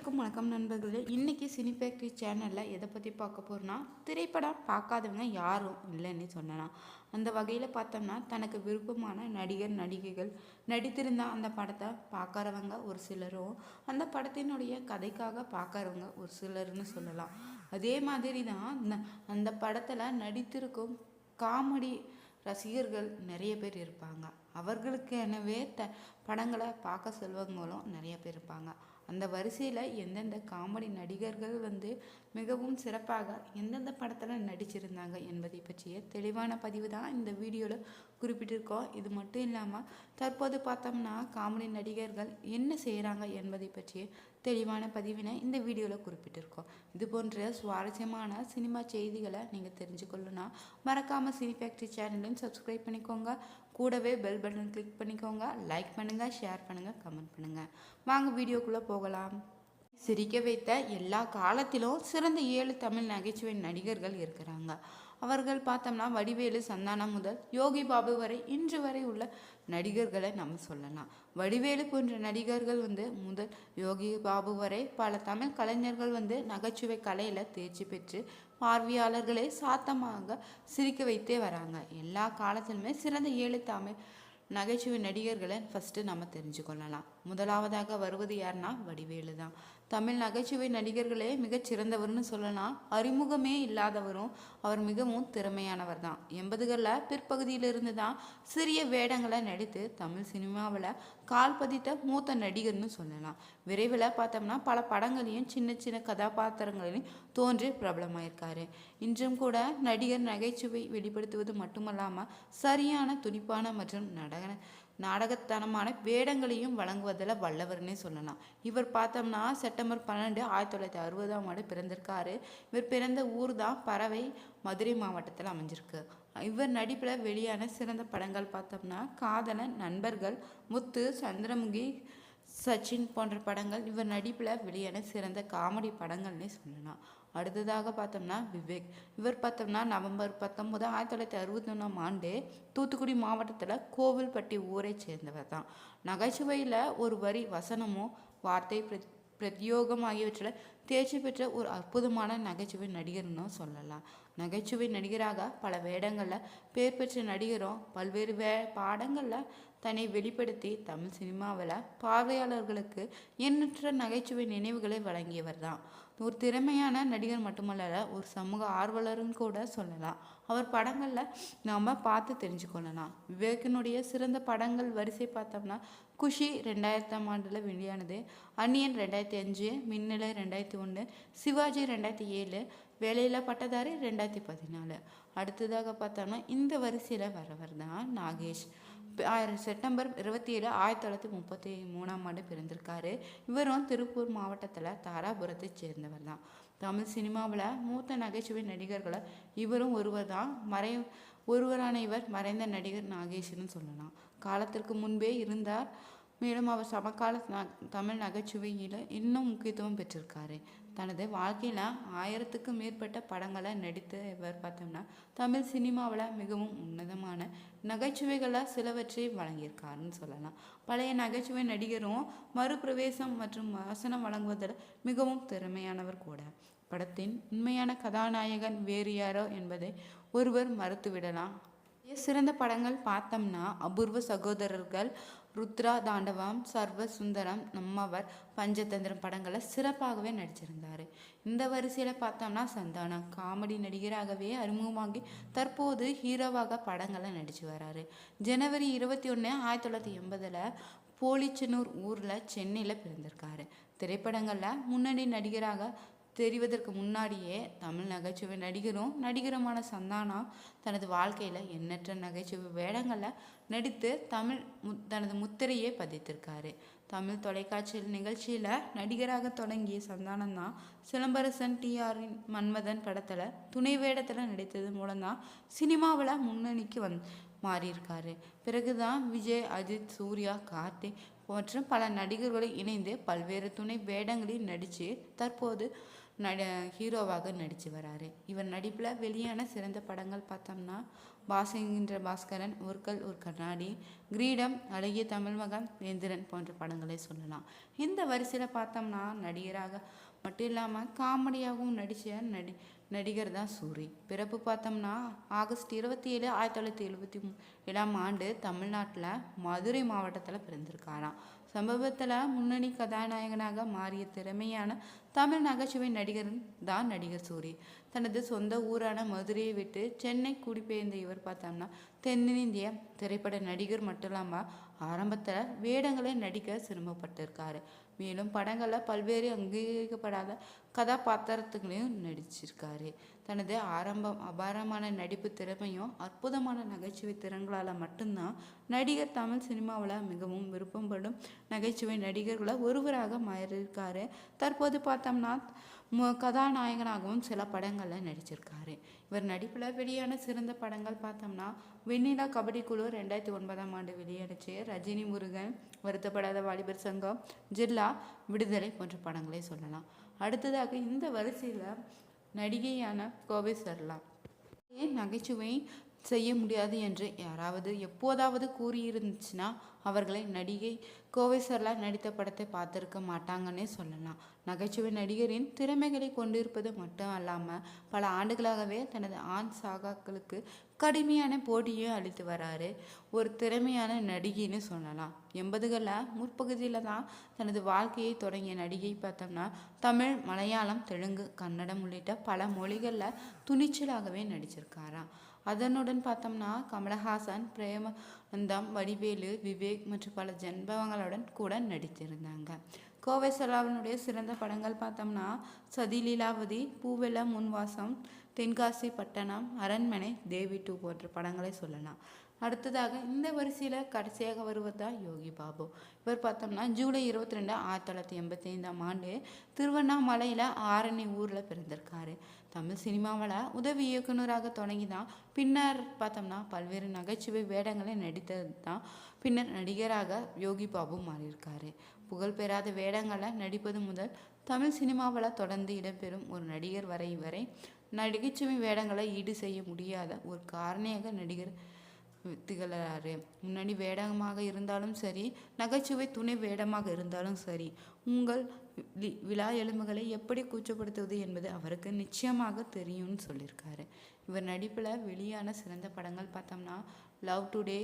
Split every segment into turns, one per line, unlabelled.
அனைவருக்கும் வணக்கம் நண்பர்களே. இன்றைக்கி சினி ஃபேக்ட்ரி சேனலில் எதை பற்றி பார்க்க போகிறோன்னா திரைப்படம் பார்க்காதவங்க யாரும் இல்லைன்னு சொல்லலாம். அந்த வகையில் பார்த்தோம்னா தனக்கு விருப்பமான நடிகர் நடிகைகள் நடித்திருந்த அந்த படத்தை பார்க்குறவங்க ஒரு சிலரும் அந்த படத்தினுடைய கதைக்காக பார்க்குறவங்க ஒரு சிலர்னு சொல்லலாம். அதே மாதிரி தான் ந- அந்த படத்தில் நடித்திருக்கும் காமெடி ரசிகர்கள் நிறைய பேர் இருப்பாங்க. அவர்களுக்கு எனவே த படங்களை பார்க்க செல்வங்களும் நிறைய பேர் இருப்பாங்க. அந்த வரிசையில் எந்தெந்த காமெடி நடிகர்கள் வந்து மிகவும் சிறப்பாக எந்தெந்த படத்தில் நடிச்சிருந்தாங்க என்பதை பற்றிய தெளிவான பதிவு தான் இந்த வீடியோவில் குறிப்பிட்டிருக்கோம். இது மட்டும் இல்லாமல் தற்போது பார்த்தோம்னா காமெடி நடிகர்கள் என்ன செய்கிறாங்க என்பதை பற்றிய தெளிவான பதிவினை இந்த வீடியோவில் குறிப்பிட்டிருக்கோம். இது போன்ற சுவாரஸ்யமான சினிமா செய்திகளை நீங்கள் தெரிஞ்சுக்கொள்ளணும்னா மறக்காமல் சினி ஃபேக்ட்ரி சேனலையும் சப்ஸ்கிரைப் பண்ணிக்கோங்க. கூடவே பெல் பட்டன் கிளிக் பண்ணிக்கோங்க. லைக் பண்ணுங்கள் ஷேர் பண்ணுங்கள் கமெண்ட் பண்ணுங்கள் வாங்க வீடியோக்குள்ளே போகலாம். சிரிக்க வைத்த எல்லா காலத்திலும் சிறந்த ஏழு தமிழ் நகைச்சுவை நடிகர்கள் இருக்கிறாங்க. அவர்கள் பார்த்தோம்னா வடிவேலு சந்தானம் முதல் யோகி பாபு வரை இன்று வரை உள்ள நடிகர்களை நம்ம சொல்லலாம். வடிவேலு போன்ற நடிகர்கள் வந்து முதல் யோகி பாபு வரை பல தமிழ் கலைஞர்கள் வந்து நகைச்சுவை கலையில் தேர்ச்சி பெற்று பார்வையாளர்களை சாத்தமாக சிரிக்க வைத்தே வராங்க. எல்லா காலத்திலுமே சிறந்த ஏழு தமிழ் நகைச்சுவை நடிகர்களை ஃபஸ்ட்டு நம்ம தெரிஞ்சுக்கொள்ளலாம் முதலாவதாக வருவது யாருன்னா வடிவேலு தான். தமிழ் நகைச்சுவை நடிகர்களே மிகச் சிறந்தவர்னு சொல்லலாம். அறிமுகமே இல்லாதவரும் அவர் மிகவும் திறமையானவர் தான் எண்பதுகளில் பிற்பகுதியிலிருந்து தான் சிறிய வேடங்களை நடித்து தமிழ் சினிமாவில் கால் பதித்த மூத்த நடிகர்னு சொல்லலாம். விரைவில் பார்த்தோம்னா பல படங்களையும் சின்ன சின்ன கதாபாத்திரங்களையும் தோன்றி பிரபலமாயிருக்காரு. இன்றும் கூட நடிகர் நகைச்சுவை வெளிப்படுத்துவது மட்டுமல்லாமல் சரியான துடிப்பான மற்றும் நடன நாடகத்தனமான வேடங்களையும் வழங்குவதில் வல்லவர்னே சொல்லலாம். இவர் பார்த்தோம்னா செப்டம்பர் பன்னெண்டு ஆயிரத்தி தொள்ளாயிரத்தி அறுபதாம் ஆண்டு பிறந்திருக்காரு. இவர் பிறந்த ஊர் தான் பறவை மதுரை மாவட்டத்தில் அமைஞ்சிருக்கு. இவர் நடிப்பில் வெளியான சிறந்த படங்கள் பார்த்தோம்னா காதலன் நண்பர்கள் முத்து சந்திரமுகி சச்சின் போன்ற படங்கள் இவர் நடிப்பில் வெளியான சிறந்த காமெடி படங்கள்னே சொல்லலாம். அடுத்ததாக பார்த்தோம்னா விவேக். இவர் பார்த்தோம்னா நவம்பர் பத்தொம்போது ஆயிரத்தி தொள்ளாயிரத்தி அறுபத்தி ஒன்றாம் ஆண்டு தூத்துக்குடி மாவட்டத்தில் கோவில்பட்டி ஊரை சேர்ந்தவர் தான். நகைச்சுவையில் ஒரு வரி வசனமோ வார்த்தை பிரத்யோகம் ஆகியவற்றில் தேர்ச்சி பெற்ற ஒரு அற்புதமான நகைச்சுவை நடிகர்னு சொல்லலாம். நகைச்சுவை நடிகராக பல வேடங்களில் பேர் பெற்ற நடிகரும் பல்வேறு வே பாடங்களில் தன்னை வெளிப்படுத்தி தமிழ் சினிமாவில் பார்வையாளர்களுக்கு எண்ணற்ற நகைச்சுவை நினைவுகளை வழங்கியவர் தான் ஒரு திறமையான நடிகர் மட்டுமல்ல ஒரு சமூக ஆர்வலரும் கூட சொல்லலாம். அவர் படங்களில் நாம் பார்த்து தெரிஞ்சுக்கொள்ளலாம். விவேக்கினுடைய சிறந்த படங்கள் வரிசை பார்த்தோம்னா குஷி ரெண்டாயிரத்தாம் ஆண்டில் வெளியானது அன்னியன் ரெண்டாயிரத்தி அஞ்சு மின்னலை ரெண்டாயிரத்தி ஒன்று. சிவாஜி ரெண்டாயிரத்தி ஏழு வேலையில்லா பட்டதாரி ரெண்டாயிரத்தி பதினாலு. அடுத்ததாக பார்த்தோம்னா இந்த வரிசையில் வரவர் தான் நாகேஷ். ஆயிரம் செப்டம்பர் இருபத்தி ஏழு ஆயிரத்தி தொள்ளாயிரத்தி முப்பத்தி மூணாம் ஆண்டு பிறந்திருக்காரு. இவரும் திருப்பூர் மாவட்டத்தில் தாராபுரத்தை சேர்ந்தவர் தான். தமிழ் சினிமாவில் மூத்த நகைச்சுவை நடிகர்களை இவரும் ஒருவர் தான். மறை ஒருவரான இவர் மறைந்த நடிகர் நாகேஷ்னு சொல்லலாம். காலத்திற்கு முன்பே இருந்தார். மேலும் அவர் சமகால தமிழ் நகைச்சுவையில் இன்னும் முக்கியத்துவம் பெற்றிருக்காரு. தனது வாழ்க்கையில் ஆயிரத்துக்கும் மேற்பட்ட படங்களை நடித்த இவர் பார்த்தோம்னா தமிழ் சினிமாவில் மிகவும் உன்னதமான நகைச்சுவைகளை சிலவற்றை வழங்கியிருக்காருன்னு சொல்லலாம். பழைய நகைச்சுவை நடிகரும் மறுபிரவேசம் மற்றும் வசனம் வழங்குவதில் மிகவும் திறமையானவர் கூட. படத்தின் உண்மையான கதாநாயகன் வேறு யாரோ என்பதை ஒருவர் மறுத்துவிடலாம். சிறந்த படங்கள் பார்த்தோம்னா அபூர்வ சகோதரர்கள் ருத்ரா தாண்டவம் சர்வ சுந்தரம் நம்மவர் பஞ்சதந்திரம் படங்களை சிறப்பாகவே நடிச்சிருந்தார். இந்த வரிசையில் பார்த்தோம்னா சந்தானம் காமெடி நடிகராகவே அறிமுகமாகி தற்போது ஹீரோவாக படங்களை நடித்து வராரு. ஜனவரி இருபத்தி ஒன்று ஆயிரத்தி தொள்ளாயிரத்தி எண்பதில் போலிச்சனூர் ஊரில் சென்னையில் பிறந்திருக்காரு. திரைப்படங்களில் முன்னணி நடிகராக தெரிவதற்கு முன்னாடியே தமிழ் நகைச்சுவை நடிகரும் நடிகருமான சந்தானா தனது வாழ்க்கையில் எண்ணற்ற நகைச்சுவை வேடங்களில் நடித்து தமிழ் மு தனது முத்திரையை பதித்திருக்காரு. தமிழ் தொலைக்காட்சியில் நிகழ்ச்சியில் நடிகராக தொடங்கிய சந்தானம் தான் சிலம்பரசன் டிஆரின் மன்மதன் படத்தில் துணை வேடத்தில் நடித்தது மூலம்தான் சினிமாவில் முன்னணிக்கு வந் மாறியிருக்காரு. பிறகுதான் விஜய் அஜித் சூர்யா கார்த்திக் மற்றும் பல நடிகர்களும் இணைந்து பல்வேறு துணை வேடங்களில் நடித்து தற்போது நட ஹீரோவாக நடித்து வராரு. இவர் நடிப்பில் வெளியான சிறந்த படங்கள் பார்த்தோம்னா பாசங்கின்ற பாஸ்கரன் ஒருக்கல் ஒரு கண்ணாடி கிரீடம் அழகிய தமிழ் மகன் வேந்திரன் போன்ற படங்களை சொல்லலாம். இந்த வரிசையில் பார்த்தோம்னா நடிகராக மட்டும் இல்லாமல் காமெடியாகவும் நடித்த நடி நடிகர் தான் சூரி. பிறப்பு பார்த்தோம்னா ஆகஸ்ட் இருபத்தி ஏழு ஆயிரத்தி தொள்ளாயிரத்தி எழுபத்தி மூ ஏழாம் ஆண்டு தமிழ்நாட்டில் மதுரை மாவட்டத்தில் பிறந்திருக்காராம். சமீபத்தில் முன்னணி கதாநாயகனாக மாறிய திறமையான தமிழ் நகைச்சுவை நடிகர் தான் நடிகர் சூரி. தனது சொந்த ஊரான மதுரையை விட்டு சென்னை குடிபெயர்ந்த இவர் பார்த்தோம்னா தென்னிந்திய திரைப்பட நடிகர் மட்டும் இல்லாமல் ஆரம்பத்தில் வேடங்களை நடிக்க சிரமப்பட்டிருக்காரு. மேலும் படங்களில் பல்வேறு அங்கீகரிக்கப்படாத கதாபாத்திரத்துகளையும் நடிச்சிருக்காரு. தனது ஆரம்பம் அபாரமான நடிப்பு திறமையும் அற்புதமான நகைச்சுவை திறன்களால் மட்டும்தான் நடிகர் தமிழ் சினிமாவில் மிகவும் விருப்பப்படும் நகைச்சுவை நடிகர்களை ஒருவராக மாறியிருக்காரு. தற்போது பார்த்தோம்னா கதாநாயகனாகவும் சில படங்களில் நடிச்சிருக்காரு. இவர் நடிப்பில் வெளியான சிறந்த படங்கள் பார்த்தோம்னா வெண்ணிலா கபடி குழு ரெண்டாயிரத்தி ஒன்பதாம் ஆண்டு வெளியடைச்சு ரஜினி முருகன் வருத்தப்படாத வாலிபர் சங்கம் ஜில்லா விடுதலை போன்ற படங்களை சொல்லலாம். அடுத்ததாக இந்த வரிசையில் நடிகையான கோவை சர்லா ஏன் நகைச்சுவை செய்ய முடியாது என்று யாராவது எப்போதாவது கூறியிருந்துச்சுன்னா அவர்களை நடிகை கோவை சர்லா நடித்த படத்தை பார்த்துருக்க மாட்டாங்கன்னே சொல்லலாம். நகைச்சுவை நடிகரின் திறமைகளை கொண்டிருப்பது மட்டும் அல்லாமல் பல ஆண்டுகளாகவே தனது ஆண் சாகாக்களுக்கு கடுமையான போட்டியும் அளித்து வராரு. ஒரு திறமையான நடிகைன்னு சொல்லலாம். எண்பதுகளில் முற்பகுதியில் தான் தனது வாழ்க்கையை தொடங்கிய நடிகை பார்த்தோம்னா தமிழ் மலையாளம் தெலுங்கு கன்னடம் உள்ளிட்ட பல மொழிகளில் துணிச்சலாகவே நடிச்சிருக்காராம். அதனுடன் பார்த்தோம்னா கமலஹாசன் பிரேமநந்தம் வடிவேலு விவேக் மற்றும் பல ஜென்பவங்களுடன் கூட நடித்திருந்தாங்க. கோவை சலாவனுடைய சிறந்த படங்கள் பார்த்தோம்னா சதி லீலாவதி முன்வாசம் தென்காசி பட்டணம் அரண்மனை தேவி டூ போன்ற படங்களை சொல்லலாம். அடுத்ததாக இந்த வரிசையில் கடைசியாக வருவதுதான் யோகி பாபு. இவர் பார்த்தோம்னா ஜூலை இருபத்தி ரெண்டு ஆயிரத்தி தொள்ளாயிரத்தி எண்பத்தி ஐந்தாம் ஆண்டு திருவண்ணாமலையில் ஆரணி ஊரில் பிறந்திருக்காரு. தமிழ் சினிமாவில் உதவி இயக்குனராக தொடங்கி தான் பின்னர் பார்த்தோம்னா பல்வேறு நகைச்சுவை வேடங்களை நடித்தது தான். பின்னர் நடிகராக யோகி பாபு மாறியிருக்காரு. புகழ்பெறாத வேடங்களை நடிப்பது முதல் தமிழ் சினிமாவில் தொடர்ந்து இடம்பெறும் ஒரு நடிகர் வரை வரை நடிகைச்சுவை வேடங்களை ஈடு செய்ய முடியாத ஒரு காரணியாக நடிகர் திகழறாரு. முன்னணி வேடமாக இருந்தாலும் சரி நகைச்சுவை துணை வேடமாக இருந்தாலும் சரி உங்கள் விழா எலும்புகளை எப்படி கூச்சப்படுத்துவது என்பது அவருக்கு நிச்சயமாக தெரியும்னு சொல்லியிருக்காரு. இவர் நடிப்பில் வெளியான சிறந்த படங்கள் பார்த்தோம்னா லவ் டுடே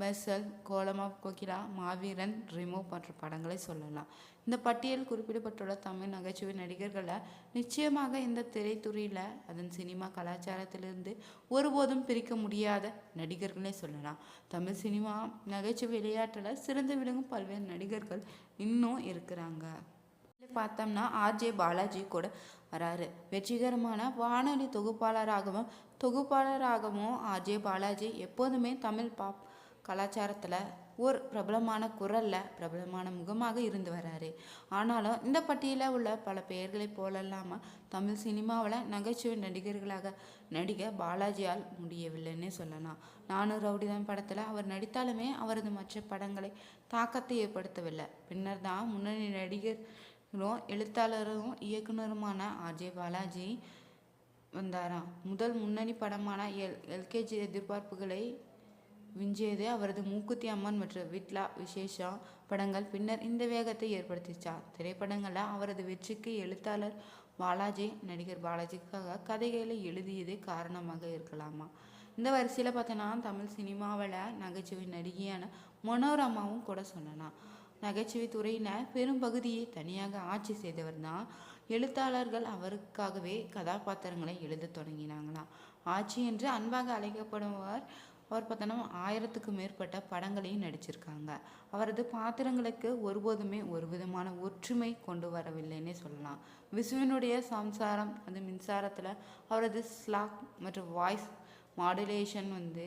மெர்சல் கோலம் ஆஃப் கோகிலா மாவீரன் ரிமோ போன்ற படங்களை சொல்லலாம். இந்த பட்டியல் குறிப்பிடப்பட்டுள்ள தமிழ் நகைச்சுவை நடிகர்களை நிச்சயமாக இந்த திரைத்துறையில் அதன் சினிமா கலாச்சாரத்திலிருந்து ஒருபோதும் பிரிக்க முடியாத நடிகர்களே சொல்லலாம். தமிழ் சினிமா நகைச்சுவை விளையாட்டில் சிறந்து விளங்கும் பல்வேறு நடிகர்கள் இன்னும் இருக்கிறாங்க. பார்த்தோம்னா ஆர்ஜே பாலாஜி கூட வராரு. வெற்றிகரமான வானொலி தொகுப்பாளராகவும் தொகுப்பாளராகவும் ஆர்ஜே பாலாஜி எப்போதுமே தமிழ் பாப் கலாச்சாரத்தில் ஒரு பிரபலமான குரலில் பிரபலமான முகமாக இருந்து வராரு. ஆனாலும் இந்த பட்டியலில் உள்ள பல பெயர்களை போலல்லாமல் தமிழ் சினிமாவில் நகைச்சுவை நடிகர்களாக நடிக பாலாஜியால் முடியவில்லைன்னே சொல்லலாம். நானும் ரவுடிதான் படத்தில் அவர் நடித்தாலுமே அவரது மற்ற படங்களை தாக்கத்தை ஏற்படுத்தவில்லை. பின்னர் தான் முன்னணி நடிகரும் எழுத்தாளரும் இயக்குனருமான ஆர்ஜே பாலாஜி வந்தாராம். முதல் முன்னணி படமான எல் எல்கேஜி எதிர்பார்ப்புகளை விஞ்சியது அவரது மூக்குத்தி அம்மன் மற்றும் விட்லா விசேஷா படங்கள் பின்னர் இந்த வேகத்தை ஏற்படுத்திச்சார் திரைப்படங்களில் அவரது வெற்றிக்கு எழுத்தாளர் பாலாஜி நடிகர் பாலாஜிக்காக கதைகளை எழுதியதே காரணமாக இருக்கலாமா? இந்த வரிசையில் பார்த்தோன்னா தமிழ் சினிமாவில் நகைச்சுவை நடிகையான மனோரமாவும் கூட சொல்லலாம். நகைச்சுவை துறையின பெரும்பகுதியை தனியாக ஆட்சி செய்தவர் தான். எழுத்தாளர்கள் அவருக்காகவே கதாபாத்திரங்களை எழுதத் தொடங்கினாங்களாம். ஆட்சி என்று அன்பாக அழைக்கப்படுபவர் அவர் பார்த்தோன்னா ஆயிரத்துக்கும் மேற்பட்ட படங்களையும் நடிச்சிருக்காங்க. அவரது பாத்திரங்களுக்கு ஒருபோதுமே ஒரு விதமான ஒற்றுமை கொண்டு வரவில்லைன்னே சொல்லலாம். விசுவினுடைய சம்சாரம் அந்த மின்சாரத்தில் அவரது ஸ்லாக் மற்றும் வாய்ஸ் மாடுலேஷன் வந்து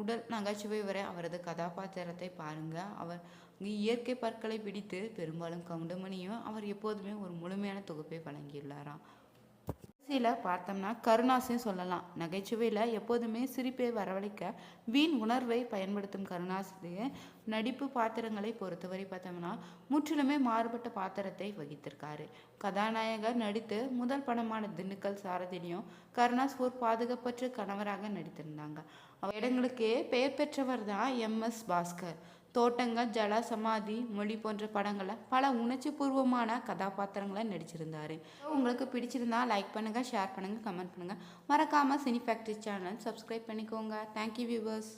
உடல் நகைச்சுவை வரை அவரது கதாபாத்திரத்தை பாருங்கள் அவர் இயற்கை பற்களை பிடித்து பெரும்பாலும் கவுண்டமணியும் அவர் எப்போதுமே ஒரு முழுமையான தொகுப்பை வழங்கியுள்ளாராம். சில பார்த்தோம்னா கருணாசையும் சொல்லலாம். நகைச்சுவையில் எப்போதுமே சிரிப்பை வரவழைக்க வீண் உணர்வை பயன்படுத்தும் கருணாஸுடைய நடிப்பு பாத்திரங்களை பொறுத்தவரை பார்த்தோம்னா முற்றிலுமே மாறுபட்ட பாத்திரத்தை வகித்திருக்காரு. கதாநாயகர் நடித்து முதல் படமான திண்டுக்கல் சாரதிலையும் கருணாஸ் ஒரு பாதுகாப்பற்ற கணவராக நடித்திருந்தாங்க. அவ இடங்களுக்கே பெயர் பெற்றவர் தான் எம்எஸ் பாஸ்கர். தோட்டங்கள் ஜல சமாதி மொழி போன்ற படங்களை பல உணர்ச்சி பூர்வமான கதாபாத்திரங்களை நடிச்சிருந்தார். உங்களுக்கு பிடிச்சிருந்தா லைக் பண்ணுங்கள் ஷேர் பண்ணுங்கள் கமெண்ட் பண்ணுங்கள் மறக்காம சினி ஃபேக்ட்ரி சேனல் சப்ஸ்கிரைப் பண்ணிக்கோங்க. Thank you viewers